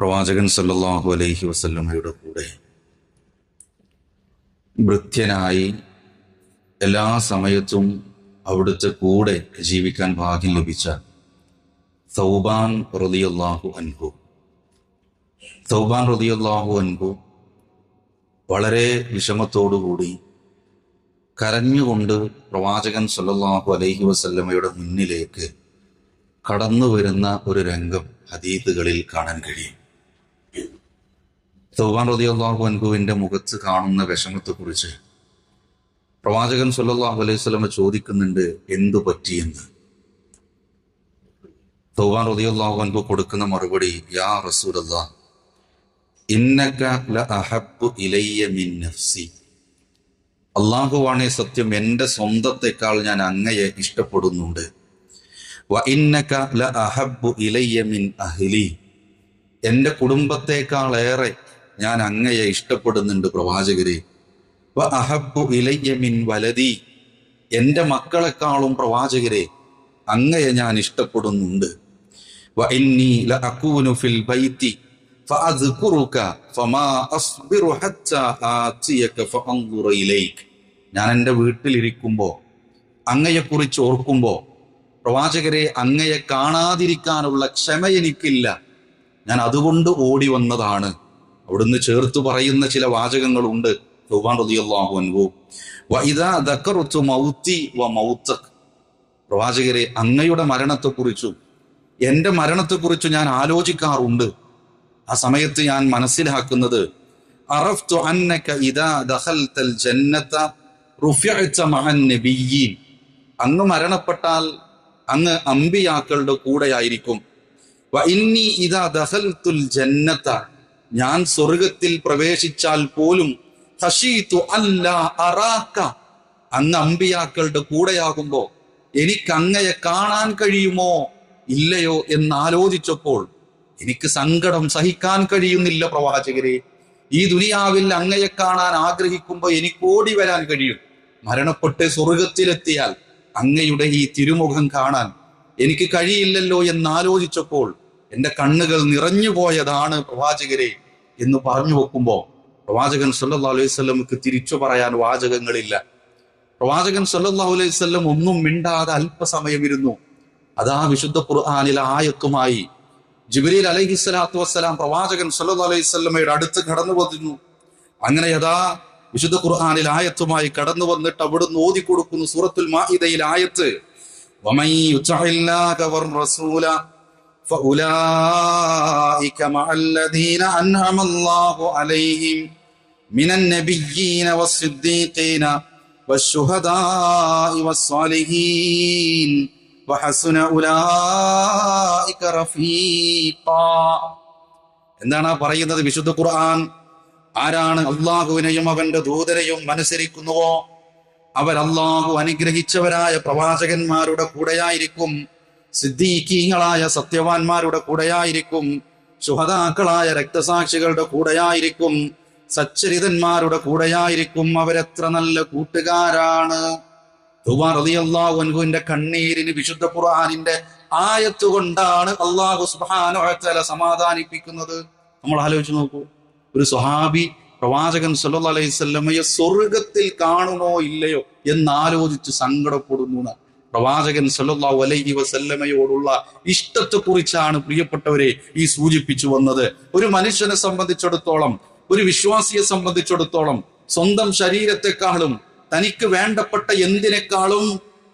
പ്രവാചകൻ സല്ലാഹു അലൈഹി വസല്ലമ്മയുടെ കൂടെ ഭൃത്യനായി എല്ലാ സമയത്തും അവിടുത്തെ കൂടെ ജീവിക്കാൻ ഭാഗ്യം ലഭിച്ച സൗബാൻ റളിയല്ലാഹു അൻഹു. സൗബാൻ റളിയല്ലാഹു അൻഹു വളരെ വിഷമത്തോടുകൂടി കരഞ്ഞുകൊണ്ട് പ്രവാചകൻ സല്ലാഹു അലൈഹി വസല്ലമ്മയുടെ മുന്നിലേക്ക് കടന്നു വരുന്ന ഒരു രംഗം ഹദീത്തുകളിൽ കാണാൻ കഴിയും. സൗബാൻ റളിയല്ലാഹു അൻഹുവിന്റെ മുഖത്ത് കാണുന്ന വിഷമത്തെക്കുറിച്ച് പ്രവാചകൻ സല്ലല്ലാഹു അലൈഹി വസല്ലമ ചോദിക്കുന്നുണ്ട് എന്തു പറ്റിയെന്ന് സൗബാൻ റളിയല്ലാഹു അൻഹു കൊടുക്കുന്ന മറുപടി യാ റസൂൽ ഇന്നക ല മിൻ നഫ്സി. സത്യം എന്റെ സ്വന്തത്തെക്കാൾ ഞാൻ അങ്ങയെ ഇഷ്ടപ്പെടുന്നുണ്ട്. വ ഇന്നക മിൻ അഹ്ലി. കുടുംബത്തെക്കാളേറെ ഞാൻ അങ്ങയെ ഇഷ്ടപ്പെടുന്നുണ്ട് പ്രവാചകരെ. അഹബു ഇലയ്യമിൻ വലതി എന്റെ മക്കളെക്കാളും പ്രവാചകരെ അങ്ങയെ ഞാൻ ഇഷ്ടപ്പെടുന്നുണ്ട്. ഞാൻ എന്റെ വീട്ടിലിരിക്കുമ്പോ അങ്ങയെക്കുറിച്ച് ഓർക്കുമ്പോൾ പ്രവാചകരെ അങ്ങയെ കാണാതിരിക്കാനുള്ള ക്ഷമ എനിക്കില്ല. ഞാൻ അതുകൊണ്ട് ഓടി വന്നതാണ്. അവിടുന്ന് ചേർത്ത് പറയുന്ന ചില വാചകങ്ങളുണ്ട്. സുബ്ഹാൻ റളിയല്ലാഹു അൻഹു. വ ഇദാ ദക്കറതു മൗതി വ പ്രവാചകരെ അങ്ങയുടെ മരണത്തെക്കുറിച്ചും എന്റെ മരണത്തെക്കുറിച്ചും ഞാൻ ആലോചിക്കാറുണ്ട്. ആ സമയത്ത് ഞാൻ മനസ്സിലാക്കുന്നത് അറഫ്തു അന്നക അങ്ങ് മരണപ്പെട്ടാൽ അങ്ങ് അമ്പിയാക്കളുടെ കൂടെയായിരിക്കും. ജന്നത. ഞാൻ സ്വർഗത്തിൽ പ്രവേശിച്ചാൽ പോലും ഹഷീത്തു അല്ലാ അറാക അങ്ങ് അമ്പിയാക്കളുടെ കൂടെയാകുമ്പോ എനിക്ക് അങ്ങയെ കാണാൻ കഴിയുമോ? ഇല്ലയോ എന്ന് ആലോചിച്ചപ്പോൾ എനിക്ക് സങ്കടം സഹിക്കാൻ കഴിയുന്നില്ല പ്രവാചകരെ. ഈ ദുനിയാവിൽ അങ്ങയെ കാണാൻ ആഗ്രഹിക്കുമ്പോൾ എനിക്ക് ഓടി വരാൻ കഴിയും. മരണപ്പെട്ട് സ്വർഗത്തിലെത്തിയാൽ അങ്ങയുടെ ഈ തിരുമുഖം കാണാൻ എനിക്ക് കഴിയില്ലല്ലോ എന്ന് ആലോചിച്ചപ്പോൾ എന്റെ കണ്ണുകൾ നിറഞ്ഞു പോയതാണ് പ്രവാചകരെ എന്ന് പറഞ്ഞു വെക്കുമ്പോൾ പ്രവാചകൻ സല്ലാ അലൈഹി വസല്ലമക്ക് തിരിച്ചു പറയാൻ വാചകങ്ങളില്ല. പ്രവാചകൻ സല്ലല്ലാഹു അലൈഹി സ്വല്ലം ഒന്നും മിണ്ടാതെ അല്പസമയം ഇരുന്നു അതാ വിശുദ്ധ ഖുർആനിലെ ആയത്തുമായി ജിബ്രീൽ അലൈഹി സ്വലാത്തു വസ്സലാം പ്രവാചകൻ സല്ലാ അലൈഹി വസല്ലമയുടെ അടുത്ത് കടന്നു വന്നു. അങ്ങനെ യഥാ വിശുദ്ധ ഖുർആാനിൽ ആയത്തുമായി കടന്നു വന്നിട്ട് അവിടുന്ന് ഓതി കൊടുക്കുന്നു സൂറത്തുൽ മാഹിദയിൽ ആയത്ത് فأولئك مع الذين أنعم الله عليهم من النبيين والصديقين والشهداء والصالحين وحسن أولئك رفيقا എന്താണ് ആ പറയുന്നത് വിശുദ്ധ ഖുർആൻ ആരാണ് അള്ളാഹുവിനെയും അവന്റെ ദൂതനെയും അനുസരിക്കുന്നുവോ അവർ അള്ളാഹു അനുഗ്രഹിച്ചവരായ പ്രവാചകന്മാരുടെ കൂടെയായിരിക്കും സിദ്ദീഖീങ്ങളായ സത്യവാന്മാരുടെ കൂടെയായിരിക്കും ശുഹതാക്കളായ രക്തസാക്ഷികളുടെ കൂടെയായിരിക്കും സച്ചരിതന്മാരുടെ കൂടെയായിരിക്കും അവരെത്ര നല്ല കൂട്ടുകാരാണ് അൻഹുവിന്റെ കണ്ണീരിന് വിശുദ്ധ ഖുർആാനിന്റെ ആയത്ത് കൊണ്ടാണ് അള്ളാഹു സുബാന സമാധാനിപ്പിക്കുന്നത് നമ്മൾ ആലോചിച്ച് നോക്കൂ ഒരു സുഹാബി പ്രവാചകൻ സല്ലു അലൈഹി സ്വല്ലമയെ സ്വർഗത്തിൽ കാണുമോ ഇല്ലയോ എന്നാലോചിച്ച് സങ്കടപ്പെടുന്നു എന്ന്. പ്രവാചകൻ സല്ലല്ലാഹു അലൈഹി വസല്ലമയോടുള്ള ഇഷ്ടത്തെക്കുറിച്ചാണ് പ്രിയപ്പെട്ടവരെ ഈ സൂചിപ്പിച്ചു വന്നത്. ഒരു മനുഷ്യനെ സംബന്ധിച്ചിടത്തോളം ഒരു വിശ്വാസിയെ സംബന്ധിച്ചിടത്തോളം സ്വന്തം ശരീരത്തെക്കാളും തനിക്ക് വേണ്ടപ്പെട്ട എന്തിനേക്കാളും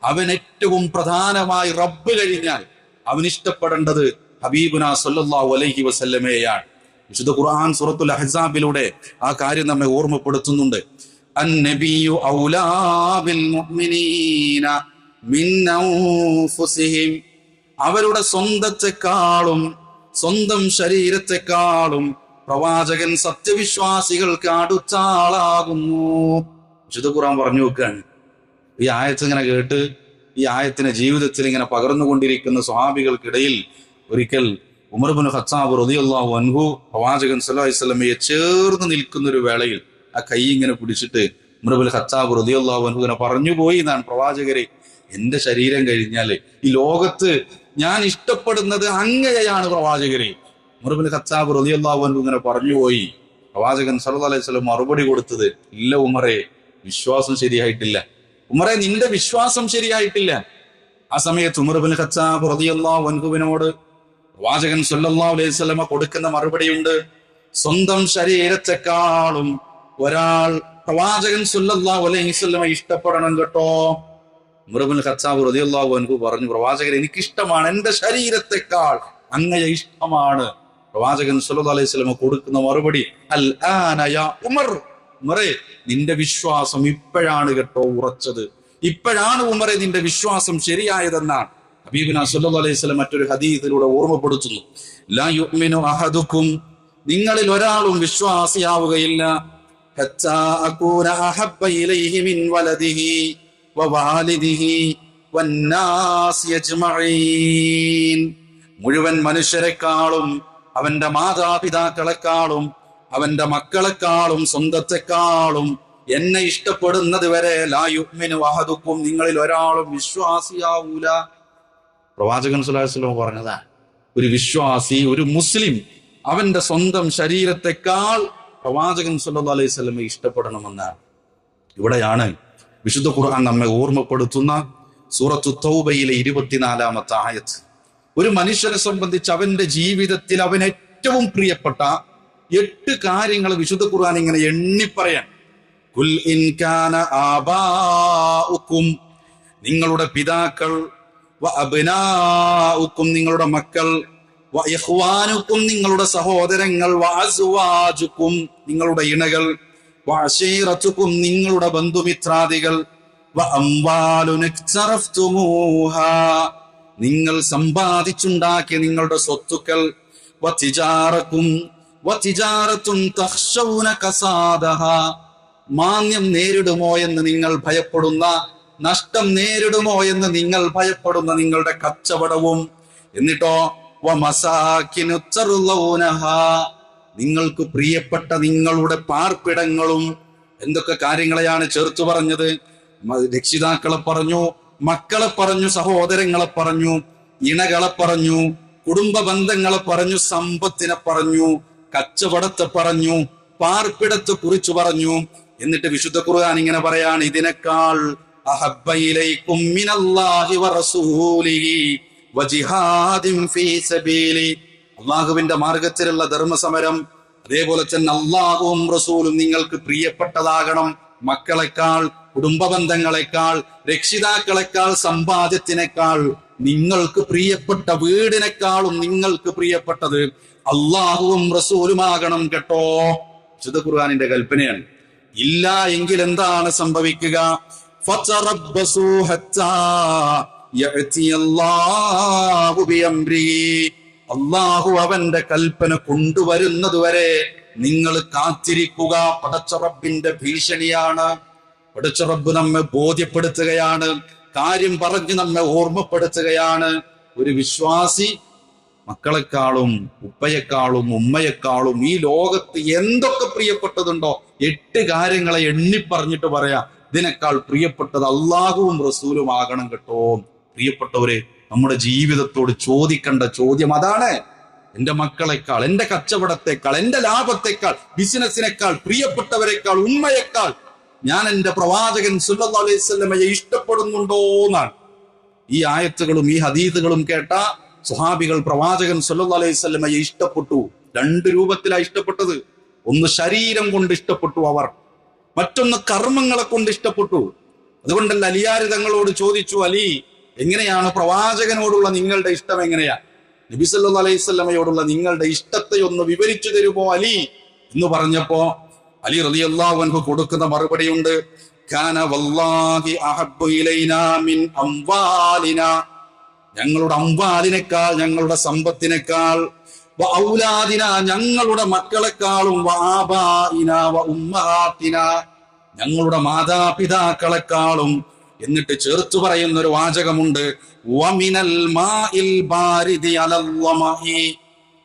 അവൻ ഏറ്റവും പ്രധാനമായി റബ്ബ് കഴിഞ്ഞാൽ അവൻ ഇഷ്ടപ്പെടേണ്ടത് ഹബീബുന സല്ലല്ലാഹു അലൈഹി വസല്ലമയാണ് വിശുദ്ധ ഖുർആൻ സൂറത്തുൽ അഹ്സാബിലൂടെ ആ കാര്യം നമ്മെ ഓർമ്മപ്പെടുത്തുന്നുണ്ട്. അൻ നബിയു ഔലാ ബിൽ മുഅ്മിനീന മിൻ അൻഫുസിഹിം. അവരുടെ സ്വന്തത്തെക്കാളും സ്വന്തം ശരീരത്തെക്കാളും പ്രവാചകൻ സത്യവിശ്വാസികൾക്ക് അടുത്ത ആളാകുന്നു വിശുദ്ധ ഖുറാൻ പറഞ്ഞു വെക്കുകയാണ്. ഈ ആയത്ത് ഇങ്ങനെ കേട്ട് ഈ ആയത്തിനെ ജീവിതത്തിൽ ഇങ്ങനെ പകർന്നുകൊണ്ടിരിക്കുന്ന സ്വാമികൾക്കിടയിൽ ഒരിക്കൽ ഉമർബുൻ ഖത്താബ് റളിയല്ലാഹു അൻഹു പ്രവാചകൻ സല്ലാസ്ലമയെ ചേർന്ന് നിൽക്കുന്ന ഒരു വേളയിൽ ആ കൈ ഇങ്ങനെ പിടിച്ചിട്ട് ഉമർബുൽ ഖത്താബ് റളിയല്ലാഹു അൻഹു ഇങ്ങനെ പറഞ്ഞു പോയി എന്നാണ് പ്രവാചകരെ എന്റെ ശരീരം കഴിഞ്ഞാൽ ഈ ലോകത്ത് ഞാൻ ഇഷ്ടപ്പെടുന്നത് അങ്ങയെയാണ് പ്രവാചകരെ. മുറുബിന് ഖത്താബ് റളിയല്ലാഹു അൻഹു പറഞ്ഞു പോയി. പ്രവാചകൻ സല്ലല്ലാഹു അലൈഹി സ്വലം മറുപടി കൊടുത്തത് ഇല്ല ഉമറെ വിശ്വാസം ശരിയായിട്ടില്ല. ഉമറെ നിന്റെ വിശ്വാസം ശരിയായിട്ടില്ല. ആ സമയത്ത് ഉമർബിൻ ഖത്താബ് റതിയല്ലാ അൻഹുവിനോട് പ്രവാചകൻ സല്ലല്ലാഹു അലൈഹി വസല്ലമ കൊടുക്കുന്ന മറുപടിയുണ്ട്. സ്വന്തം ശരീരത്തെക്കാളും ഒരാൾ പ്രവാചകൻ സല്ലല്ലാഹു അലൈഹി സ്വലമ ഇഷ്ടപ്പെടണം കേട്ടോ. ഉമർബിൻ ഖത്താബ് റളിയല്ലാഹു അൻഹു പറഞ്ഞു പ്രവാചകൻ എനിക്കിഷ്ടമാണ് എന്റെ ശരീരത്തെക്കാൾ അങ്ങയെ ഇഷ്ടമാണ്. പ്രവാചകൻ സല്ലല്ലാഹു അലൈഹി വസല്ലമ കൊടുക്കുന്ന മറുപടി അൽ ഉമർ. ഉമറേ നിന്റെ വിശ്വാസം ഇപ്പോഴാണ് കേട്ടോ ഉറച്ചത്. ഇപ്പോഴാണ് ഉമറെ നിന്റെ വിശ്വാസം ശരിയായതെന്നാണ്. ഹബീബിന സല്ലല്ലാഹു അലൈഹി വസല്ലം മറ്റൊരു ഹദീസിലൂടെ ഓർമ്മപ്പെടുത്തുന്നു. ലാ യുഅ്മിനു അഹദുക്കും. നിങ്ങളിൽ ഒരാളും വിശ്വാസിയാവുകയില്ല. ഹത്താ അകൂന അഹബ്ബ ഇലൈഹി മിൻ വലദിഹി. മുഴുവൻ മനുഷ്യരെക്കാളും അവന്റെ മാതാപിതാക്കളെക്കാളും അവന്റെ മക്കളെക്കാളും സ്വന്തത്തെക്കാളും എന്നെ ഇഷ്ടപ്പെടുന്നത് വരെ ലായുമിന് വഹദുക്കും നിങ്ങളിൽ ഒരാളും വിശ്വാസിയാവൂല. പ്രവാചകൻ സുലാസ്ലം പറഞ്ഞതാ ഒരു വിശ്വാസി ഒരു മുസ്ലിം അവന്റെ സ്വന്തം ശരീരത്തെക്കാൾ പ്രവാചകൻ സുല്ലാ അലൈഹി സ്വലമെ ഇഷ്ടപ്പെടണമെന്നാണ്. ഇവിടെയാണ് വിശുദ്ധ ഖുർആൻ നമ്മെ ഓർമ്മപ്പെടുത്തുന്ന സൂറത്തു തൗബയിലെ ഇരുപത്തിനാലാമത്തെ ആയത്ത്. ഒരു മനുഷ്യനെ സംബന്ധിച്ച് അവന്റെ ജീവിതത്തിൽ അവൻ ഏറ്റവും പ്രിയപ്പെട്ട എട്ട് കാര്യങ്ങൾ വിശുദ്ധ ഖുർആൻ ഇങ്ങനെ എണ്ണിപ്പറയാൻ കുൽ ഇൻ കാന ആബാഉക്കും നിങ്ങളുടെ പിതാക്കൾ അബ്നാഉക്കും നിങ്ങളുടെ മക്കൾ നിങ്ങളുടെ സഹോദരങ്ങൾ നിങ്ങളുടെ ഇണകൾ വ അശീറത്തുക്കും നിങ്ങളുടെ ബന്ധുമിത്രാദികൾ. നിങ്ങൾ സമ്പാദിച്ചുണ്ടാക്കിയ നിങ്ങളുടെ സ്വത്തുക്കൾ. വത്തിജാറക്കും വത്തിജാറത്തും കസാദഹ. മാന്യം നേരിടുമോ എന്ന് നിങ്ങൾ ഭയപ്പെടുന്ന നഷ്ടം നേരിടുമോ എന്ന് നിങ്ങൾ ഭയപ്പെടുന്ന നിങ്ങളുടെ കച്ചവടവും. എന്നിട്ടോ വ മസാക്കിനു തറുളൗനഹ നിങ്ങൾക്ക് പ്രിയപ്പെട്ട നിങ്ങളുടെ പാർപ്പിടങ്ങളും എന്തൊക്കെ കാര്യങ്ങളെയാണ് ചെറുത്തു പറഞ്ഞത്? രക്ഷിതാക്കളെ പറഞ്ഞു മക്കളെ പറഞ്ഞു സഹോദരങ്ങളെ പറഞ്ഞു ഇണകളെ പറഞ്ഞു കുടുംബ ബന്ധങ്ങളെ പറഞ്ഞു സമ്പത്തിനെ പറഞ്ഞു കച്ചവടത്തെ പറഞ്ഞു പാർപ്പിടത്തെ കുറിച്ച് പറഞ്ഞു. എന്നിട്ട് വിശുദ്ധ ഖുർആൻ ഇങ്ങനെ പറയാണ് ഇതിനേക്കാൾ അഹബ്ബ അള്ളാഹുവിന്റെ മാർഗത്തിലുള്ള ധർമ്മസമരം അതേപോലെ തന്നെ അള്ളാഹുവും റസൂലും നിങ്ങൾക്ക് പ്രിയപ്പെട്ടതാകണം. മക്കളെക്കാൾ കുടുംബ ബന്ധങ്ങളെക്കാൾ രക്ഷിതാക്കളെക്കാൾ സമ്പാദ്യത്തിനേക്കാൾ നിങ്ങൾക്ക് പ്രിയപ്പെട്ട വീടിനേക്കാളും നിങ്ങൾക്ക് പ്രിയപ്പെട്ടത് അള്ളാഹുവും റസൂലുമാകണം കേട്ടോ. വിശുദ്ധ ഖുർആാനിന്റെ കൽപ്പനയാണ്. ഇല്ല എങ്കിൽ എന്താണ് സംഭവിക്കുക? ഫതറബ്ബസൂ ഹത്താ യഅതി അല്ലാഹു. അള്ളാഹു അവന്റെ കൽപ്പന കൊണ്ടുവരുന്നതുവരെ നിങ്ങൾ കാത്തിരിക്കുക. പടച്ചറബിന്റെ ഭീഷണിയാണ്. പടച്ചറബ് നമ്മെ ബോധ്യപ്പെടുത്തുകയാണ്. കാര്യം പറഞ്ഞ് നമ്മെ ഓർമ്മപ്പെടുത്തുകയാണ്. ഒരു വിശ്വാസി മക്കളെക്കാളും ഉപ്പയെക്കാളും ഉമ്മയെക്കാളും ഈ ലോകത്ത് എന്തൊക്കെ പ്രിയപ്പെട്ടതുണ്ടോ? എട്ട് കാര്യങ്ങളെ എണ്ണി പറഞ്ഞിട്ട് പറയാം ഇതിനേക്കാൾ പ്രിയപ്പെട്ടത് അള്ളാഹുവും റസൂലും ആകണം കേട്ടോ. പ്രിയപ്പെട്ടവരെ നമ്മുടെ ജീവിതത്തോട് ചോദിക്കേണ്ട ചോദ്യം അതാണ്. എന്റെ മക്കളെക്കാൾ എന്റെ കച്ചവടത്തെക്കാൾ എന്റെ ലാഭത്തെക്കാൾ ബിസിനസിനേക്കാൾ പ്രിയപ്പെട്ടവരെക്കാൾ ഉമ്മയെക്കാൾ ഞാൻ എന്റെ പ്രവാചകൻ സുല്ലാ അലൈഹി ഇഷ്ടപ്പെടുന്നുണ്ടോ എന്നാണ്. ഈ ആയത്തുകളും ഈ ഹദീസുകളും കേട്ട സുഹാബികൾ പ്രവാചകൻ സുല്ലാ അലൈഹി വസല്ലമയെ ഇഷ്ടപ്പെട്ടു. രണ്ട് രൂപത്തിലാണ് ഇഷ്ടപ്പെട്ടത്. ഒന്ന് ശരീരം കൊണ്ട് ഇഷ്ടപ്പെട്ടു അവർ. മറ്റൊന്ന് കർമ്മങ്ങളെ കൊണ്ട് ഇഷ്ടപ്പെട്ടു. അതുകൊണ്ടല്ല അലിയാരി തങ്ങളോട് ചോദിച്ചു അലി എങ്ങനെയാണ് പ്രവാചകനോടുള്ള നിങ്ങളുടെ ഇഷ്ടം എങ്ങനെയാ? നബി സല്ലല്ലാഹു അലൈഹി വസല്ലമയോടുള്ള നിങ്ങളുടെ ഇഷ്ടത്തെ ഒന്ന് വിവരിച്ചു തരുമോ അലി? എന്ന് പറഞ്ഞപ്പോ അലി റലി അള്ളാഹു കൊടുക്കുന്ന മിൻ അംവാലിനാ. ഞങ്ങളുടെ അമ്പാലിനേക്കാൾ ഞങ്ങളുടെ സമ്പത്തിനേക്കാൾ ഔലാദിന ഞങ്ങളുടെ മക്കളെക്കാളും ഞങ്ങളുടെ മാതാപിതാക്കളെക്കാളും എന്നിട്ട് ചേർത്തു പറയുന്ന ഒരു വാചകമുണ്ട്.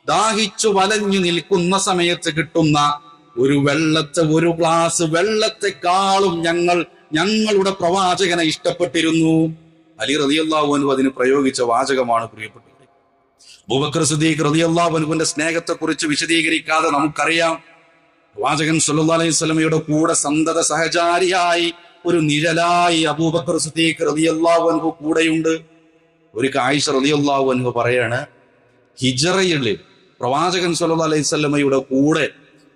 ദാഹിച്ചു വലഞ്ഞു നിൽക്കുന്ന സമയത്ത് കിട്ടുന്ന ഒരു വെള്ളത്തെ ഒരു ഗ്ലാസ് വെള്ളത്തെക്കാളും ഞങ്ങൾ ഞങ്ങളുടെ പ്രവാചകനെ ഇഷ്ടപ്പെട്ടിരുന്നു. അലി റതിയല്ലാഹുവനു അതിന് പ്രയോഗിച്ച വാചകമാണ് പ്രിയപ്പെട്ടത് സിദ്ദീഖ് റളിയല്ലാഹു അൻഹുവിന്റെ സ്നേഹത്തെക്കുറിച്ച് വിശദീകരിക്കാതെ നമുക്കറിയാം. പ്രവാചകൻ സല്ലല്ലാഹു അലൈഹി വസല്ലമയുടെ കൂടെ സന്തത സഹചാരിയായി ഒരു നിഴലായി അബൂബക്കർ സിദ്ദീഖ് റളിയല്ലാഹു അൻഹു കൂടെയുണ്ട്. ഒരു ആയിഷ റളിയല്ലാഹു അൻഹു പറയാണ് ഹിജറയിൽ പ്രവാചകൻ സല്ല അലൈഹി വസല്ലമയുടെ കൂടെ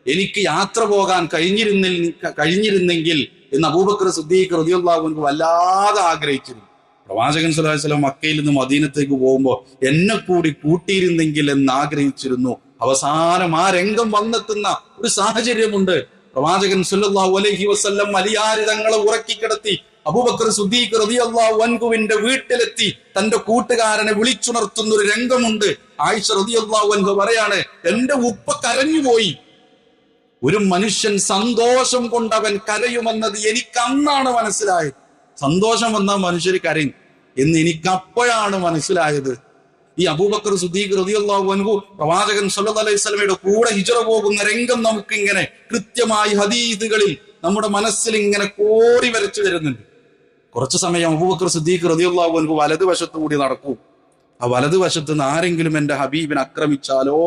എനിക്ക് യാത്ര പോകാൻ കഴിഞ്ഞിരുന്നിൽ കഴിഞ്ഞിരുന്നെങ്കിൽ എന്ന് അബൂബക്കർ സുദ്ദീഖ് റളിയല്ലാഹു അൻഹു വല്ലാതെ ആഗ്രഹിച്ചിരുന്നു. പ്രവാചകൻ സല്ലല്ലാഹു അലൈഹി വസല്ലം മക്കയിൽ നിന്ന് മദീനത്തേക്ക് പോകുമ്പോൾ എന്നെ കൂടി കൂട്ടിയിരുന്നെങ്കിൽ എന്ന് ആഗ്രഹിച്ചിരുന്നു. അവസാനം ആ രംഗം വന്നെത്തുന്ന ഒരു സാഹചര്യമുണ്ട്. പ്രവാചകൻ അലൈഹി വസല്ലം അലിയാരി തങ്ങളെ ഉറക്കിക്കിടത്തി അബൂബക്കർ സുദ്ദീഖ് റളിയല്ലാഹു അൻഹുവിന്റെ വീട്ടിലെത്തി തന്റെ കൂട്ടുകാരനെ വിളിച്ചുണർത്തുന്ന ഒരു രംഗമുണ്ട്. ആയിഷ റളിയല്ലാഹു അൻഹു പറയാണ് എന്റെ ഉപ്പ കരഞ്ഞുപോയി. ഒരു മനുഷ്യൻ സന്തോഷം കൊണ്ടവൻ കരയുമെന്നത് എനിക്ക് അന്നാണ് മനസ്സിലായത്. സന്തോഷം വന്ന മനുഷ്യർ കരയും. എന്ന് എനിക്ക് അപ്പോഴാണ് മനസ്സിലായത്. ഈ അബൂബക്കർ സുദ്ദീഖ് റതിയല്ലാഹു അൻഹു പ്രവാചകൻ സല്ലല്ലാഹു അലൈഹി വസല്ലമയുടെ കൂടെ ഹിജറ പോകുന്ന രംഗം നമുക്ക് ഇങ്ങനെ കൃത്യമായി ഹദീസുകളിൽ നമ്മുടെ മനസ്സിൽ ഇങ്ങനെ കോറി വരച്ചു വരുന്നുണ്ട് കുറച്ചു സമയം അബൂബക്കർ സിദ്ദീഖ് റതിയല്ലാഹു അൻഹു വലതുവശത്തു കൂടി നടക്കും. ആ വലതുവശത്ത് നിന്ന് ആരെങ്കിലും എന്റെ ഹബീബിനെ ആക്രമിച്ചാലോ?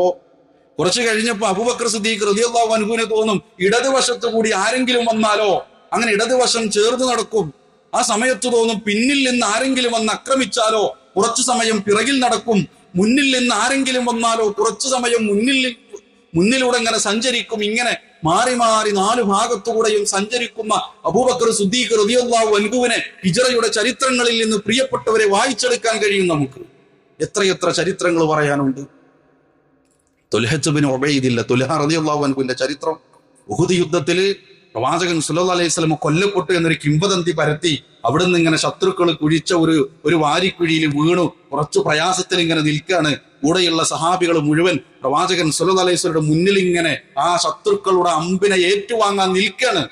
കുറച്ചു കഴിഞ്ഞപ്പോൾ അബൂബക്കർ സിദ്ദീഖ് റതിയല്ലാഹു അനുഭവിനെ തോന്നും ഇടതുവശത്ത് കൂടി ആരെങ്കിലും വന്നാലോ? അങ്ങനെ ഇടതുവശം ചേർന്ന് നടക്കും. ആ സമയത്ത് തോന്നും പിന്നിൽ നിന്ന് ആരെങ്കിലും വന്ന് ആക്രമിച്ചാലോ? കുറച്ചു സമയം പിറകിൽ നടക്കും. മുന്നിൽ നിന്ന് ആരെങ്കിലും വന്നാലോ കുറച്ചു സമയം മുന്നിൽ മുന്നിലൂടെ ഇങ്ങനെ സഞ്ചരിക്കും. ഇങ്ങനെ മാറി മാറി നാലു ഭാഗത്തുകൂടെയും സഞ്ചരിക്കുന്ന അബൂബക്കർ സുദ്ദീഖ് റളിയല്ലാഹു അൻഹുവിനെ ഹിജറയുടെ ചരിത്രങ്ങളിൽ നിന്ന് പ്രിയപ്പെട്ടവരെ വായിച്ചെടുക്കാൻ കഴിയും നമുക്ക്. എത്രയെത്ര ചരിത്രങ്ങൾ പറയാനുണ്ട്. തുൽഹത്തുബിന് ഒബൈദില്ല തുൽഹ റളിയല്ലാഹു അൻഹുവിന്റെ ചരിത്രം. ഉഹുദ് യുദ്ധത്തിൽ പ്രവാചകൻ സുല്ലാ അലൈഹി സ്വലം കൊല്ലപ്പെട്ടു എന്നൊരു കിംവദന്തി പരത്തി അവിടുന്ന് ഇങ്ങനെ ശത്രുക്കൾ കുഴിച്ച ഒരു ഒരു വാരിക്കുഴിയിൽ വീണു. കുറച്ചു പ്രയാസത്തിൽ ഇങ്ങനെ നിൽക്കുകയാണ് കൂടെയുള്ള സഹാബികൾ മുഴുവൻ പ്രവാചകൻ സുലത് അലൈഹി സ്വലയുടെ മുന്നിൽ ഇങ്ങനെ ആ ശത്രുക്കളുടെ അമ്പിനെ ഏറ്റുവാങ്ങാൻ നിൽക്കുകയാണ്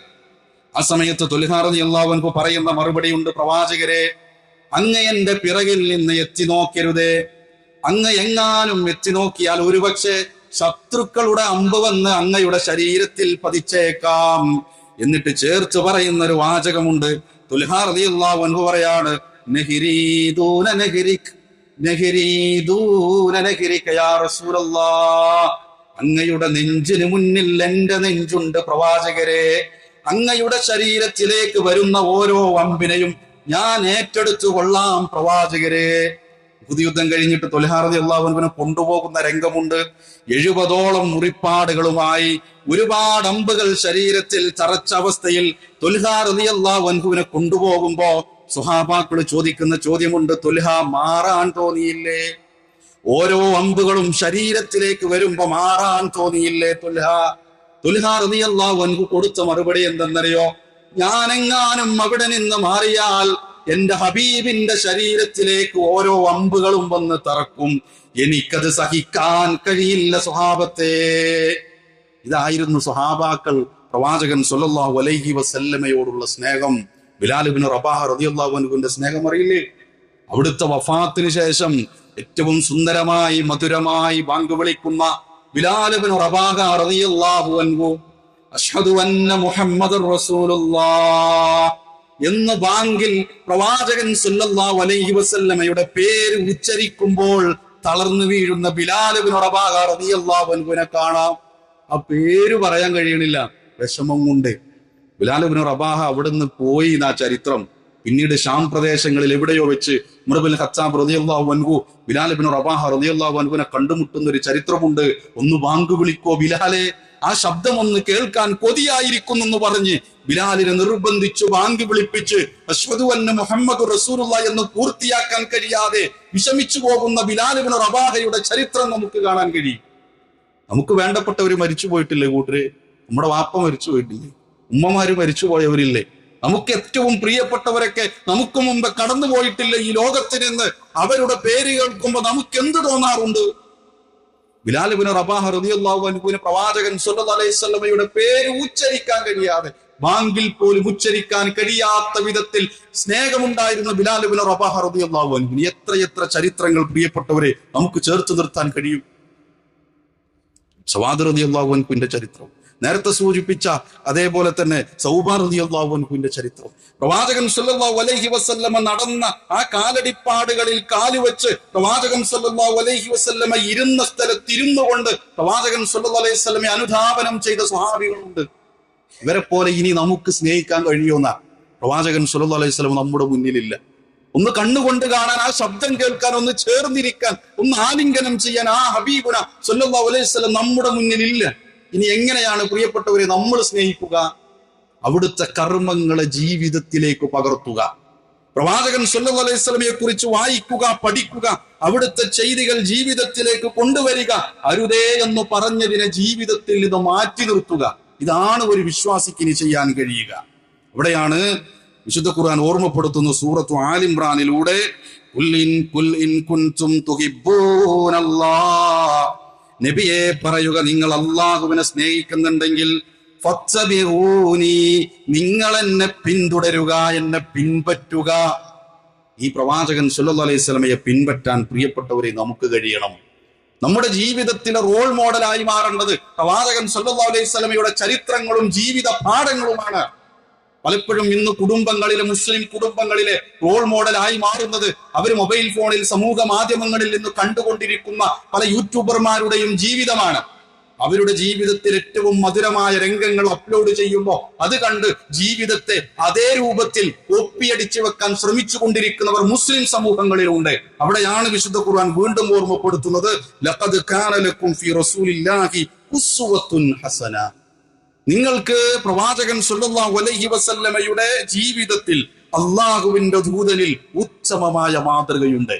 ആ സമയത്ത് തുൽഹാറതി അള്ളാഹുൻകു പറയുന്ന മറുപടിയുണ്ട് പ്രവാചകരെ അങ്ങ് എന്റെ പിറകിൽ നിന്ന് എത്തി നോക്കരുതേ. അങ്ങ് എങ്ങാനും എത്തി നോക്കിയാൽ ഒരുപക്ഷെ ശത്രുക്കളുടെ അമ്പ് വന്ന് അങ്ങയുടെ ശരീരത്തിൽ പതിച്ചേക്കാം. എന്നിട്ട് ചേർത്ത് പറയുന്ന ഒരു വാചകമുണ്ട്. തുൽഹാർ റളിയല്ലാഹു അൻഹു പറയാണ് യാ അങ്ങയുടെ നെഞ്ചിന് മുന്നിൽ എന്റെ നെഞ്ചുണ്ട് പ്രവാചകരെ. അങ്ങയുടെ ശരീരത്തിലേക്ക് വരുന്ന ഓരോ വമ്പിനെയും ഞാൻ ഏറ്റെടുത്തു കൊള്ളാം പ്രവാചകരെ. യുദ്ധം കഴിഞ്ഞിട്ട് തൊലഹാറതി അള്ളാഹുവിനെ കൊണ്ടുപോകുന്ന രംഗമുണ്ട്. എഴുപതോളം മുറിപ്പാടുകളുമായി ഒരുപാട് അമ്പുകൾ ശരീരത്തിൽ ചറച്ച അവസ്ഥയിൽ തൊൽഹാറതി അള്ളാഹുവിനെ കൊണ്ടുപോകുമ്പോ സുഹാബാക്കൾ ചോദിക്കുന്ന ചോദ്യമുണ്ട് തൊൽഹ മാറാൻ തോന്നിയില്ലേ? ഓരോ അമ്പുകളും ശരീരത്തിലേക്ക് വരുമ്പോ മാറാൻ തോന്നിയില്ലേ തുൽഹ തുൽഹ അള്ളാഹു അൻഹു കൊടുത്ത മറുപടി എന്തെന്നറിയോ? ഞാനെങ്ങാനും അവിടെ നിന്ന് മാറിയാൽ എന്റെ ഹബീബിന്റെ ശരീരത്തിലേക്ക് ഓരോ അമ്പുകളും വന്ന് തറക്കും. എനിക്കത് സഹിക്കാൻ കഴിയില്ല സ്വഹാബത്തെ. ഇതായിരുന്നു സ്വഹാബാക്കൾ പ്രവാചകൻ സൊല്ലാഹു അലൈഹി വസല്ലമയോടുള്ള സ്നേഹം. ബിലാലുബിന് റബാഹ റളിയല്ലാഹു അൻഹുവിന്റെ സ്നേഹം അറിയില്ലേ? അവിടുത്തെ വഫാത്തിന് ശേഷം ഏറ്റവും സുന്ദരമായി മധുരമായി ബാങ്ക് വിളിക്കുന്ന ബിലാലുബിൻ റബാഹ റളിയല്ലാഹു അൻഹു. അഷ്ഹദു അന്ന മുഹമ്മദ് റസൂലുള്ളാഹ്. എന്ന് ബാങ്കിൽ പ്രവാചകൻ സുല്ലാ അലൈഹി വസല്ലമയുടെ പേര് ഉച്ചരിക്കുമ്പോൾ തളർന്നു വീഴുന്ന ബിലാലുബിന് റബാഹ റളിയല്ലാഹു അൻഹുവിനെ കാണാം. ആ പേര് പറയാൻ കഴിയണില്ല. വിഷമം കൊണ്ട് ബിലാലുബിൻ റബാഹ അവിടുന്ന് പോയി എന്നാ ചരിത്രം. പിന്നീട് ഷാം പ്രദേശങ്ങളിൽ എവിടെയോ വെച്ച് മുറബിൻ ഖത്താബ് റളിയല്ലാഹു വൻകു ബിലാലുബിൻ റബാഹ റളിയല്ലാഹു വൻകുനെ കണ്ടുമുട്ടുന്ന ഒരു ചരിത്രമുണ്ട്. ഒന്ന് ബാങ്ക് വിളിക്കോ ബിലാലെ? ആ ശബ്ദം ഒന്ന് കേൾക്കാൻ കൊതിയായിരിക്കുന്നു എന്ന് പറഞ്ഞ് ബിലാലിനെ നിർബന്ധിച്ചു വാങ്ങി വിളിപ്പിച്ച് അശ്വതുവന്ന മുഹമ്മദ് റസൂറുള്ള എന്ന് പൂർത്തിയാക്കാൻ കഴിയാതെ വിഷമിച്ചു പോകുന്ന ബിലാലിബിന് റബാഹയുടെ ചരിത്രം നമുക്ക് കാണാൻ കഴിയും. നമുക്ക് വേണ്ടപ്പെട്ടവർ മരിച്ചു പോയിട്ടില്ലേ കൂട്ടര്? നമ്മുടെ വാപ്പ മരിച്ചു പോയിട്ടില്ലേ? ഉമ്മമാര് മരിച്ചു പോയവരില്ലേ? നമുക്ക് ഏറ്റവും പ്രിയപ്പെട്ടവരൊക്കെ നമുക്ക് മുമ്പ് കടന്നു പോയിട്ടില്ല ഈ ലോകത്തിൽ നിന്ന് അവരുടെ പേര് കേൾക്കുമ്പോൾ നമുക്ക് എന്ത് തോന്നാറുണ്ട്? ബിലാലുബിന് റബാഹ അൻഹുവിന് പ്രവാചകൻ സല്ലല്ലാഹു അലൈഹി വസല്ലമയുടെ പേര് ഉച്ചരിക്കാൻ കഴിയാതെ ബാങ്കിൽ പോലും ഉച്ചരിക്കാൻ കഴിയാത്ത വിധത്തിൽ സ്നേഹമുണ്ടായിരുന്ന ബിലാലിബിന് റബാഹ റളിയല്ലാഹു അൻഹുവിന് എത്രയെത്ര ചരിത്രങ്ങൾ പ്രിയപ്പെട്ടവരെ നമുക്ക് ചേർത്ത് നിർത്താൻ കഴിയും? സവാദ് അൻഹുവിന്റെ ചരിത്രം. നേരത്തെ സൂചിപ്പിച്ച അതേപോലെ തന്നെ സൗബാർ സൗഭാർദിയാഹുവിന്റെ ചരിത്രം. പ്രവാചകൻ സല്ലല്ലാഹു അലൈഹി വസല്ലമ നടന്ന ആ കാലടിപ്പാടുകളിൽ കാലുവെച്ച് പ്രവാചകൻ സല്ലല്ലാഹു അലൈഹി വസല്ലമ ഇരുന്ന സ്ഥലത്ത് ഇരുന്നു കൊണ്ട് പ്രവാചകൻ സല്ലല്ലാഹു അലൈഹി വസ്ലമെ അനുധാപനം ചെയ്ത സ്വഹാബികളുണ്ട്. ഇവരെ പോലെ ഇനി നമുക്ക് സ്നേഹിക്കാൻ കഴിയുമെന്ന പ്രവാചകൻ സല്ലല്ലാഹു അലൈഹി സ്വലം നമ്മുടെ മുന്നിലില്ല. ഒന്ന് കണ്ണുകൊണ്ട് കാണാൻ ആ ശബ്ദം കേൾക്കാൻ ഒന്ന് ചേർന്നിരിക്കാൻ ഒന്ന് ആലിംഗനം ചെയ്യാൻ ആ ഹബീബുന സല്ലല്ലാഹു അലൈഹി സ്വലം നമ്മുടെ മുന്നിലില്ല. ഇനി എങ്ങനെയാണ് പ്രിയപ്പെട്ടവരെ നമ്മൾ സ്നേഹിക്കുക? അവിടുത്തെ കർമ്മങ്ങളെ ജീവിതത്തിലേക്ക് പകർത്തുക. പ്രവാചകൻ സല്ലല്ലാഹു അലൈഹി വസല്ലമയെ കുറിച്ച് വായിക്കുക പഠിക്കുക അവിടുത്തെ ചെയ്തികൾ ജീവിതത്തിലേക്ക് കൊണ്ടുവരിക അരുതേ എന്ന് പറഞ്ഞതിനെ ജീവിതത്തിൽ നിന്ന് മാറ്റി നിർത്തുക. ഇതാണ് ഒരു വിശ്വാസിക്ക് ഇനി ചെയ്യാൻ കഴിയുക. അവിടെയാണ് വിശുദ്ധ ഖുർആൻ ഓർമ്മപ്പെടുത്തുന്ന സൂറത്തു ആലിംറാനിലൂടെ പുല്ലിൻ കുൽ ഇൻ കുൻതും നബിയെ പറയുക നിങ്ങൾ അള്ളാഹുവിനെ സ്നേഹിക്കുന്നുണ്ടെങ്കിൽ നിങ്ങൾ എന്നെ പിന്തുടരുക എന്നെ പിൻപറ്റുക. ഈ പ്രവാചകൻ സുല്ലാ അലൈഹി സ്വലമയെ പിൻപറ്റാൻ പ്രിയപ്പെട്ടവരെ നമുക്ക് കഴിയണം. നമ്മുടെ ജീവിതത്തിലെ റോൾ മോഡലായി മാറേണ്ടത് പ്രവാചകൻ സുല്ലാ അലൈഹി സ്വലമയുടെ ചരിത്രങ്ങളും ജീവിത പാഠങ്ങളുമാണ്. പലപ്പോഴും ഇന്ന് കുടുംബങ്ങളിലെ മുസ്ലിം കുടുംബങ്ങളിലെ റോൾ മോഡലായി മാറുന്നത് അവർ മൊബൈൽ ഫോണിൽ സമൂഹ മാധ്യമങ്ങളിൽ നിന്ന് കണ്ടുകൊണ്ടിരിക്കുന്ന പല യൂട്യൂബർമാരുടെയും ജീവിതമാണ്. അവരുടെ ജീവിതത്തിൽ ഏറ്റവും മധുരമായ രംഗങ്ങൾ അപ്ലോഡ് ചെയ്യുമ്പോൾ അത് കണ്ട് ജീവിതത്തെ അതേ രൂപത്തിൽ ഒപ്പിയടിച്ചു വെക്കാൻ ശ്രമിച്ചു കൊണ്ടിരിക്കുന്നവർ മുസ്ലിം സമൂഹങ്ങളിലുണ്ട്. അവിടെയാണ് വിശുദ്ധ ഖുർആൻ വീണ്ടും ഓർമ്മപ്പെടുത്തുന്നത്. ലഖദ് ഫീ റസൂലില്ലാഹി ഉസ്വത്തുൻ ഹസന. നിങ്ങൾക്ക് പ്രവാചകൻ സല്ലല്ലാഹു അലൈഹി വസല്ലമയുടെ ജീവിതത്തിൽ അള്ളാഹുവിന്റെ ദൂതനിൽ ഉത്തമമായ മാതൃകയുണ്ട്.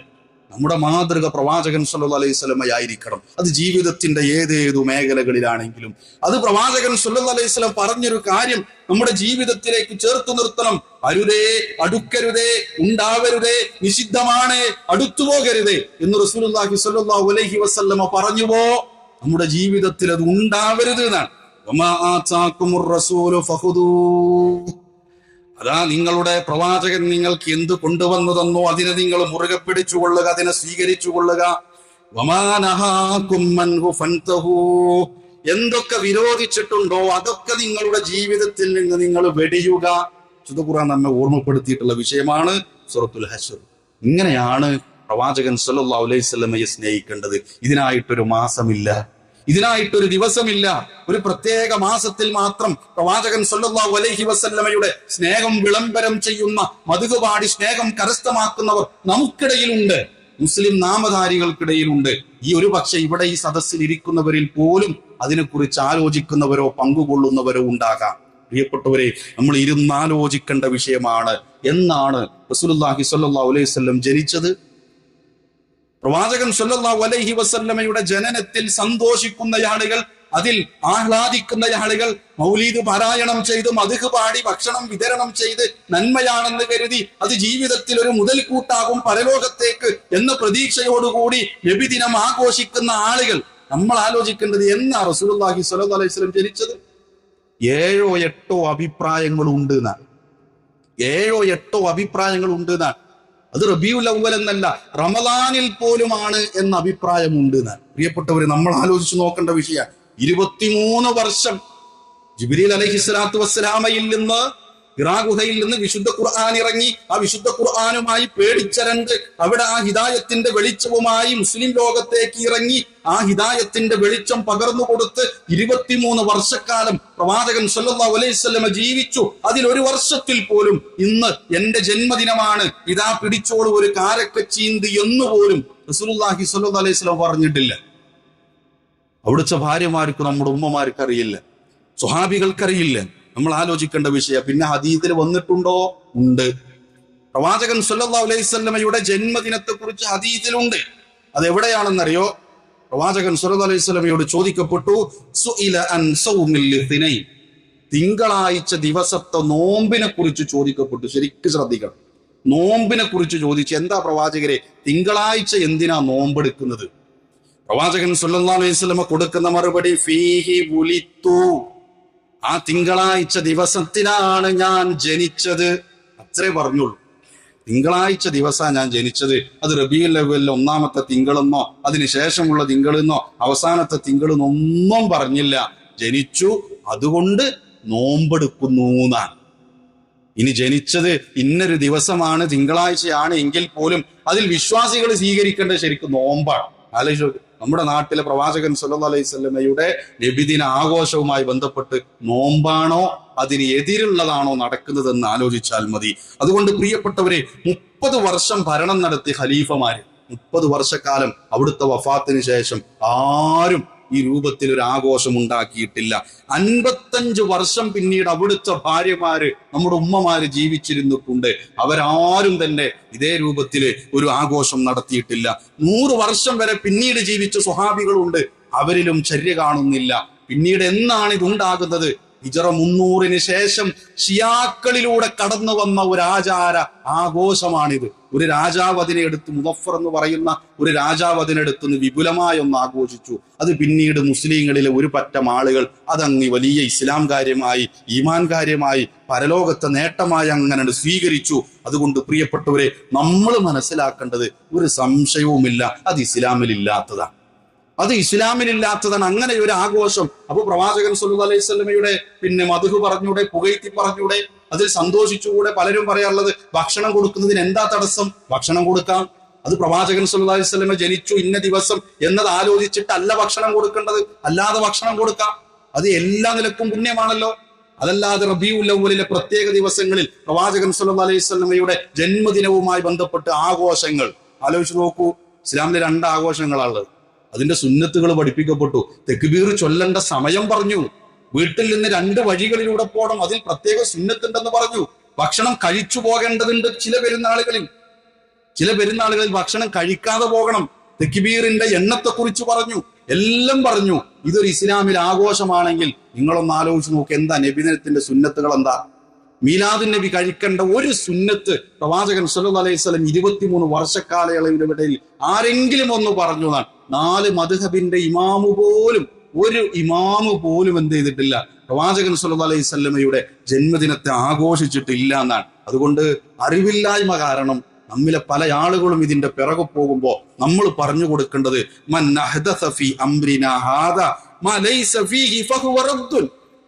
നമ്മുടെ മാതൃക പ്രവാചകൻ സല്ലല്ലാഹു അലൈഹി സ്വലമയായിരിക്കണം അത് ജീവിതത്തിന്റെ ഏതേതു മേഖലകളിലാണെങ്കിലും. അത് പ്രവാചകൻ സല്ലല്ലാഹു അലൈഹി വസല്ലം പറഞ്ഞൊരു കാര്യം നമ്മുടെ ജീവിതത്തിലേക്ക് ചേർത്ത് നിർത്തണം. അരുതേ അടുക്കരുതേ ഉണ്ടാവരുതേ നിഷിദ്ധമാണ് അടുത്തു പോകരുതേ എന്ന് റസൂലുള്ളാഹി സല്ലാ അലൈഹി വസല്ലമ പറഞ്ഞുവോ? നമ്മുടെ ജീവിതത്തിൽ അത് ഉണ്ടാവരുത് എന്നാണ്. അതാ നിങ്ങളുടെ പ്രവാചകൻ നിങ്ങൾക്ക് എന്ത് കൊണ്ടുവന്നു തന്നോ? അതിനെ നിങ്ങൾ മുറുകെ പിടിച്ചുകൊള്ളുക അതിനെ സ്വീകരിച്ചു കൊള്ളുക. എന്തൊക്കെ വിരോധിച്ചിട്ടുണ്ടോ അതൊക്കെ നിങ്ങളുടെ ജീവിതത്തിൽ നിന്ന് നിങ്ങൾ വെടിയുക. ഖുർആൻ നമ്മെ ഓർമ്മപ്പെടുത്തിയിട്ടുള്ള വിഷയമാണ് സുറത്തുൽ ഹശർ. ഇങ്ങനെയാണ് പ്രവാചകൻ സല്ലല്ലാഹു അലൈഹി സ്വലമയെ സ്നേഹിക്കേണ്ടത്. ഇതിനായിട്ടൊരു മാസമില്ല. ഇതിനായിട്ടൊരു ദിവസമില്ല. ഒരു പ്രത്യേക മാസത്തിൽ മാത്രം പ്രവാചകൻ സല്ലല്ലാഹു അലൈഹി വസല്ലമയുടെ സ്നേഹം വിളംബരം ചെയ്യുന്ന മധുകുപാടി സ്നേഹം കരസ്ഥമാക്കുന്നവർ നമുക്കിടയിലുണ്ട്. മുസ്ലിം നാമധാരികൾക്കിടയിലുണ്ട്. ഈ ഒരു പക്ഷെ ഇവിടെ ഈ സദസ്സിൽ ഇരിക്കുന്നവരിൽ പോലും അതിനെക്കുറിച്ച് ആലോചിക്കുന്നവരോ പങ്കുകൊള്ളുന്നവരോ ഉണ്ടാകാം. പ്രിയപ്പെട്ടവരെ നമ്മൾ ഇരുന്നാലോചിക്കേണ്ട വിഷയമാണ് എന്നാണ് റസൂലുള്ളാഹി സ്വല്ലല്ലാഹു അലൈഹി വസല്ലം ജനിച്ചത്. പ്രവാചകൻ സല്ലല്ലാഹു അലൈഹി വസല്ലമയുടെ ജനനത്തിൽ സന്തോഷിക്കുന്ന ആളുകൾ അതിൽ ആഹ്ലാദിക്കുന്ന ആളുകൾ മൗലീദ് പാരായണം ചെയ്ത് മധുഹ് പാടി ഭക്ഷണം വിതരണം ചെയ്ത് നന്മയാണെന്ന് കരുതി അത് ജീവിതത്തിൽ ഒരു മുതൽക്കൂട്ടാകും പരലോകത്തേക്ക് എന്ന പ്രതീക്ഷയോടുകൂടി നബിദിനം ആഘോഷിക്കുന്ന ആളുകൾ. നമ്മൾ ആലോചിക്കേണ്ടത് എന്നാ റസൂലുള്ളാഹി സ്വല്ലല്ലാഹു അലൈഹി വസല്ലം ജനിച്ചത്? ഏഴോ എട്ടോ അഭിപ്രായങ്ങൾ ഉണ്ട് എന്നാണ്. ഏഴോ എട്ടോ അഭിപ്രായങ്ങൾ ഉണ്ട് എന്നാണ്. അത് റബിയുൽ അവൽ റമദാനിൽ പോലുമാണ് എന്ന അഭിപ്രായമുണ്ട് എന്നാണ് പ്രിയപ്പെട്ടവര് നമ്മൾ ആലോചിച്ച് നോക്കേണ്ട വിഷയ ഇരുപത്തിമൂന്ന് വർഷം ജിബിരിൽ അലഹിസ്ലാത്തു വസ്സലാമയിൽ നിന്ന് ഹിറാ ഗുഹയിൽ നിന്ന് വിശുദ്ധ ഖുർആൻ ഇറങ്ങി. ആ വിശുദ്ധ ഖുർആാനുമായി പേടിച്ചരണ്ട് അവിടെ ആ ഹിദായത്തിന്റെ വെളിച്ചവുമായി മുസ്ലിം ലോകത്തേക്ക് ഇറങ്ങി ആ ഹിദായത്തിന്റെ വെളിച്ചം പകർന്നു കൊടുത്ത് ഇരുപത്തിമൂന്ന് വർഷക്കാലം പ്രവാചകൻ സല്ലാ അലൈഹി വസല്ലമ ജീവിച്ചു. അതിൽ ഒരു വർഷത്തിൽ പോലും ഇന്ന് എന്റെ ജന്മദിനമാണ്. ഇതാ പിടിച്ചോളൂ ഒരു കാരക്ക ചീന്തി എന്ന് പോലും റസൂലുള്ളാഹി സ്വല്ലല്ലാഹു അലൈഹി വസല്ലം പറഞ്ഞിട്ടില്ല. അവിടുത്തെ ഭാര്യമാർക്ക് നമ്മുടെ ഉമ്മമാർക്ക് അറിയില്ല സ്വഹാബികൾക്കറിയില്ല. നമ്മൾ ആലോചിക്കേണ്ട വിഷയം. പിന്നെ ഹദീത്തിൽ വന്നിട്ടുണ്ടോ? ഉണ്ട്. പ്രവാചകൻ സല്ലല്ലാഹു അലൈഹി വസല്ലമയുടെ ജന്മദിനത്തെ കുറിച്ച് ഹദീത്തിലുണ്ട് അത് എവിടെയാണെന്നറിയോ പ്രവാചകൻ സല്ലല്ലാഹു അലൈഹി വസല്ലമയോട് ചോദിക്കപ്പെട്ടു തിങ്കളാഴ്ച ദിവസത്തെ നോമ്പിനെ കുറിച്ച് ചോദിക്കപ്പെട്ടു. ശരിക്കും ശ്രദ്ധിക്കണം. നോമ്പിനെ കുറിച്ച് ചോദിച്ചു എന്താ പ്രവാചകരെ? തിങ്കളാഴ്ച എന്തിനാ നോമ്പെടുക്കുന്നത്? പ്രവാചകൻ സുല്ലാ അലൈഹി വസല്ലമ കൊടുക്കുന്ന മറുപടി ഫീഹി വുലിത്തു. ആ തിങ്കളാഴ്ച ദിവസത്തിലാണ് ഞാൻ ജനിച്ചത്. അത്രേ പറഞ്ഞുള്ളൂ. തിങ്കളാഴ്ച ദിവസമാണ് ഞാൻ ജനിച്ചത്. അത് റബിയുൽ ലെവലിലെ ഒന്നാമത്തെ തിങ്കളെന്നോ അതിനുശേഷമുള്ള തിങ്കളെന്നോ അവസാനത്തെ തിങ്കളെന്നോ ഒന്നും പറഞ്ഞില്ല. ജനിച്ചു. അതുകൊണ്ട് നോമ്പെടുക്കുന്നു എന്നാണ്. ഇനി ജനിച്ചത് ഇന്നൊരു ദിവസമാണ് തിങ്കളാഴ്ചയാണ് എങ്കിൽ പോലും അതിൽ വിശ്വാസികൾ സ്വീകരിക്കേണ്ട ശരിക്കും നോമ്പാണ്. ആലോചിച്ച്. നമ്മുടെ നാട്ടിലെ പ്രവാചകൻ സല്ലല്ലാഹു അലൈഹി സ്വലമയുടെ നബിദിന ആഘോഷവുമായി ബന്ധപ്പെട്ട് നോമ്പാണോ അതിന് എതിരുള്ളതാണോ നടക്കുന്നതെന്ന് ആലോചിച്ചാൽ മതി. അതുകൊണ്ട് പ്രിയപ്പെട്ടവരെ മുപ്പത് വർഷം ഭരണം നടത്തി ഖലീഫമാര് മുപ്പത് വർഷക്കാലം അവിടുത്തെ വഫാത്തിന് ശേഷം ആരും ഈ രൂപത്തിൽ ഒരു ആഘോഷം ഉണ്ടാക്കിയിട്ടില്ല. അൻപത്തഞ്ച് വർഷം പിന്നീട് അവിടുത്തെ ഭാര്യമാര് നമ്മുടെ ഉമ്മമാര് ജീവിച്ചിരുന്നിട്ടുണ്ട്. അവരാരും തന്നെ ഇതേ രൂപത്തിൽ ഒരു ആഘോഷം നടത്തിയിട്ടില്ല. നൂറ് വർഷം വരെ പിന്നീട് ജീവിച്ച സ്വഹാബികളുണ്ട്. അവരിലും ചര്യ കാണുന്നില്ല. പിന്നീട് എന്നാണ് ഇതുണ്ടാകുന്നത്? ഹിജറ മുന്നൂറിന് ശേഷം ഷിയാക്കളിലൂടെ കടന്നു വന്ന ഒരു ആചാര ആഘോഷമാണിത്. ഒരു രാജാവ് അതിനെടുത്ത് മുദഫർ എന്ന് പറയുന്ന ഒരു രാജാവ് അതിനെടുത്ത് വിപുലമായി ഒന്ന് ആഘോഷിച്ചു. അത് പിന്നീട് മുസ്ലിങ്ങളിലെ ഒരു പറ്റം ആളുകൾ അതങ്ങ് വലിയ ഇസ്ലാം കാര്യമായി ഈമാൻ കാര്യമായി പരലോകത്തെ നേട്ടമായി അങ്ങനെ സ്വീകരിച്ചു. അതുകൊണ്ട് പ്രിയപ്പെട്ടവരെ നമ്മൾ മനസ്സിലാക്കേണ്ടത് ഒരു സംശയവുമില്ല അത് ഇസ്ലാമിൽ ഇല്ലാത്തതാണ്. അത് ഇസ്ലാമിലില്ലാത്തതാണ്. അങ്ങനെ ഒരു ആഘോഷം അപ്പൊ പ്രവാചകൻ സല്ലു അലൈഹി സ്വലമയുടെ പിന്നെ മധുഹു പറഞ്ഞൂടെ പുകഴ്ത്തി പറഞ്ഞൂടെ അതിൽ സന്തോഷിച്ചുകൂടെ പലരും പറയാറുള്ളത് ഭക്ഷണം കൊടുക്കുന്നതിന് എന്താ തടസ്സം? ഭക്ഷണം കൊടുക്കാം. അത് പ്രവാചകൻ സല്ലു അലൈഹി സ്വലമ ജനിച്ചു ഇന്ന ദിവസം എന്നത് ആലോചിച്ചിട്ടല്ല ഭക്ഷണം കൊടുക്കേണ്ടത്. അല്ലാതെ ഭക്ഷണം കൊടുക്കാം. അത് എല്ലാ നിലക്കും പുണ്യമാണല്ലോ. അതല്ലാതെ റബിയുല്ലവലിലെ പ്രത്യേക ദിവസങ്ങളിൽ പ്രവാചകൻ സല്ലു അലൈഹി സ്വലമയുടെ ജന്മദിനവുമായി ബന്ധപ്പെട്ട് ആഘോഷങ്ങൾ. ആലോചിച്ച് നോക്കൂ ഇസ്ലാമിലെ രണ്ട് ആഘോഷങ്ങളാണുള്ളത് അതിന്റെ സുന്നത്തുകൾ പഠിപ്പിക്കപ്പെട്ടു. തെക്കുബീർ ചൊല്ലേണ്ട സമയം പറഞ്ഞു. വീട്ടിൽ നിന്ന് രണ്ട് വഴികളിലൂടെ പോകണം. അതിൽ പ്രത്യേക സുന്നത്തുണ്ടെന്ന് പറഞ്ഞു. ഭക്ഷണം കഴിച്ചു പോകേണ്ടതുണ്ട് ചില പെരുന്നാളുകളിൽ. ചില പെരുന്നാളുകളിൽ ഭക്ഷണം കഴിക്കാതെ പോകണം. തെക്കിബീറിന്റെ എണ്ണത്തെക്കുറിച്ച് പറഞ്ഞു. എല്ലാം പറഞ്ഞു. ഇതൊരു ഇസ്ലാമിൽ ആഘോഷമാണെങ്കിൽ നിങ്ങളൊന്ന് ആലോചിച്ച് നോക്ക് എന്താ നബിദിനത്തിന്റെ സുന്നത്തുകൾ എന്താ? മീലാദുൻ നബി കഴിക്കേണ്ട ഒരു സുന്നത്ത് പ്രവാചകൻ സല്ലു അലൈഹി സ്വലം ഇരുപത്തിമൂന്ന് വർഷക്കാലയളവിനിടയിൽ ആരെങ്കിലും ഒന്ന് പറഞ്ഞു എന്നാണ് നാല് മധുഹബിന്റെ ഇമാമു പോലും ഒരു ഇമാമു പോലും എന്ത് ചെയ്തിട്ടില്ല. പ്രവാചകൻ സല്ലു അലൈഹി സ്വല്ലമയുടെ ജന്മദിനത്തെ ആഘോഷിച്ചിട്ടില്ല എന്നാണ്. അതുകൊണ്ട് അറിവില്ലായ്മ കാരണം നമ്മിലെ പല ആളുകളും ഇതിന്റെ പിറകു പോകുമ്പോ നമ്മൾ പറഞ്ഞു കൊടുക്കേണ്ടത്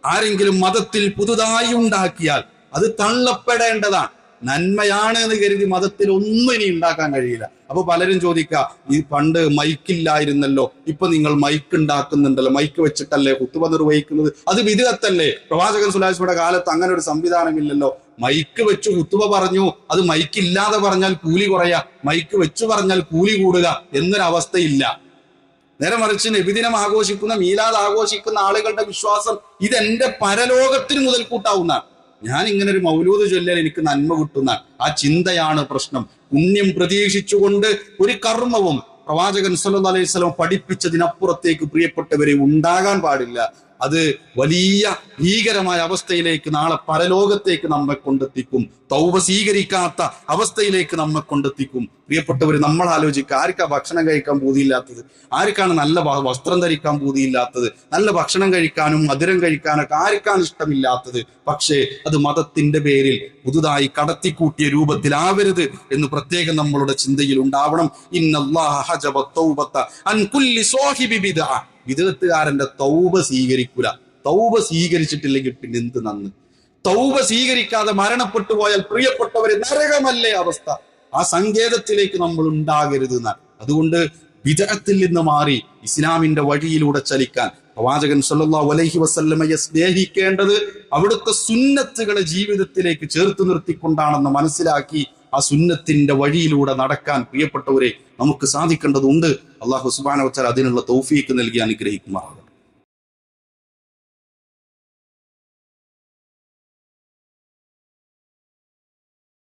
ആരെങ്കിലും മതത്തിൽ പുതുതായി ഉണ്ടാക്കിയാൽ അത് തള്ളപ്പെടേണ്ടതാണ്. നന്മയാണ് എന്ന് കരുതി മതത്തിൽ ഒന്നും ഇനി ഉണ്ടാക്കാൻ കഴിയില്ല. അപ്പൊ പലരും ചോദിക്കുക ഈ പണ്ട് മൈക്കില്ലായിരുന്നല്ലോ ഇപ്പൊ നിങ്ങൾ മൈക്ക് ഉണ്ടാക്കുന്നുണ്ടല്ലോ മൈക്ക് വെച്ചിട്ടല്ലേ കുത്തുവ നിർവഹിക്കുന്നത്? അത് വിധത്തല്ലേ പ്രവാചകൻ സുലാസ്മയുടെ കാലത്ത് അങ്ങനെ ഒരു സംവിധാനമില്ലല്ലോ. മൈക്ക് വെച്ചു കുത്തുവ പറഞ്ഞു അത് മൈക്ക് ഇല്ലാതെ പറഞ്ഞാൽ കൂലി കുറയാ. മൈക്ക് വെച്ചു പറഞ്ഞാൽ കൂലി കൂടുക എന്നൊരവസ്ഥയില്ല. നേരെ മറിച്ച് നബിദിനം ആഘോഷിക്കുന്ന മീലാദ് ആഘോഷിക്കുന്ന ആളുകളുടെ വിശ്വാസം ഇതെന്റെ പരലോകത്തിന് മുതൽ കൂട്ടാവുന്നതാണ്. ഞാൻ ഇങ്ങനെ ഒരു മൗലൂദ് ചൊല്ലിയാൽ എനിക്ക് നന്മ കിട്ടുന്ന ആ ചിന്തയാണ് പ്രശ്നം. പുണ്യം പ്രതീക്ഷിച്ചുകൊണ്ട് ഒരു കർമ്മവും പ്രവാചകൻ സല്ലു അലൈഹി സ്വലം പഠിപ്പിച്ചതിനപ്പുറത്തേക്ക് പ്രിയപ്പെട്ടവരെ ഉണ്ടാകാൻ പാടില്ല. അത് വലിയ ഭീകരമായ അവസ്ഥയിലേക്ക് നാളെ പരലോകത്തേക്ക് നമ്മെ കൊണ്ടെത്തിക്കും. തൗബ സ്വീകരിക്കാത്ത അവസ്ഥയിലേക്ക് നമ്മെ കൊണ്ടെത്തിക്കും. പ്രിയപ്പെട്ടവർ നമ്മൾ ആലോചിക്കുക ആർക്കാ ഭക്ഷണം കഴിക്കാൻ പൂതിയില്ലാത്തത്? ആർക്കാണ് നല്ല വസ്ത്രം ധരിക്കാൻ പൂതിയില്ലാത്തത്? നല്ല ഭക്ഷണം കഴിക്കാനും മധുരം കഴിക്കാനൊക്കെ ആർക്കാണ് ഇഷ്ടമില്ലാത്തത്? പക്ഷേ അത് മതത്തിന്റെ പേരിൽ പുതുതായി കടത്തിക്കൂട്ടിയ രൂപത്തിലാവരുത് എന്ന് പ്രത്യേകം നമ്മളുടെ ചിന്തയിൽ ഉണ്ടാവണം. ഇന്നല്ലാഹ ഹജബ തൗബത്ത അൻ കുല്ലി സാഹിബി ബിദ്അ. വിദഗത്തുകാരന്റെ തൗബ സ്വീകരിക്കൂല. തൗബ സ്വീകരിച്ചിട്ടില്ലെങ്കിൽ പിന്നെ എന്ത് നന്ന്? തൗബ സ്വീകരിക്കാതെ മരണപ്പെട്ടു പോയാൽ പ്രിയപ്പെട്ടവരെ നരകമല്ലേ അവസ്ഥ? ആ സങ്കേതത്തിലേക്ക് നമ്മൾ ഉണ്ടാകരുത് എന്നാൽ അതുകൊണ്ട് വിദഗത്തിൽ നിന്ന് മാറി ഇസ്ലാമിന്റെ വഴിയിലൂടെ ചലിക്കാൻ പ്രവാചകൻ സല്ലല്ലാഹു അലൈഹി വസല്ലമയെ സ്നേഹിക്കേണ്ടത് അവിടുത്തെ സുന്നത്തുകളെ ജീവിതത്തിലേക്ക് ചേർത്ത് നിർത്തിക്കൊണ്ടാണെന്ന് മനസ്സിലാക്കി ആ സുന്നത്തിന്റെ വഴിയിലൂടെ നടക്കാൻ പ്രിയപ്പെട്ടവരെ നമുക്ക് സാധിക്കേണ്ടതുണ്ട്. അള്ളാഹു സുബാന വച്ചാൽ അതിനുള്ള തൗഫീക്ക് നൽകി അനുഗ്രഹിക്കുമാറാണ്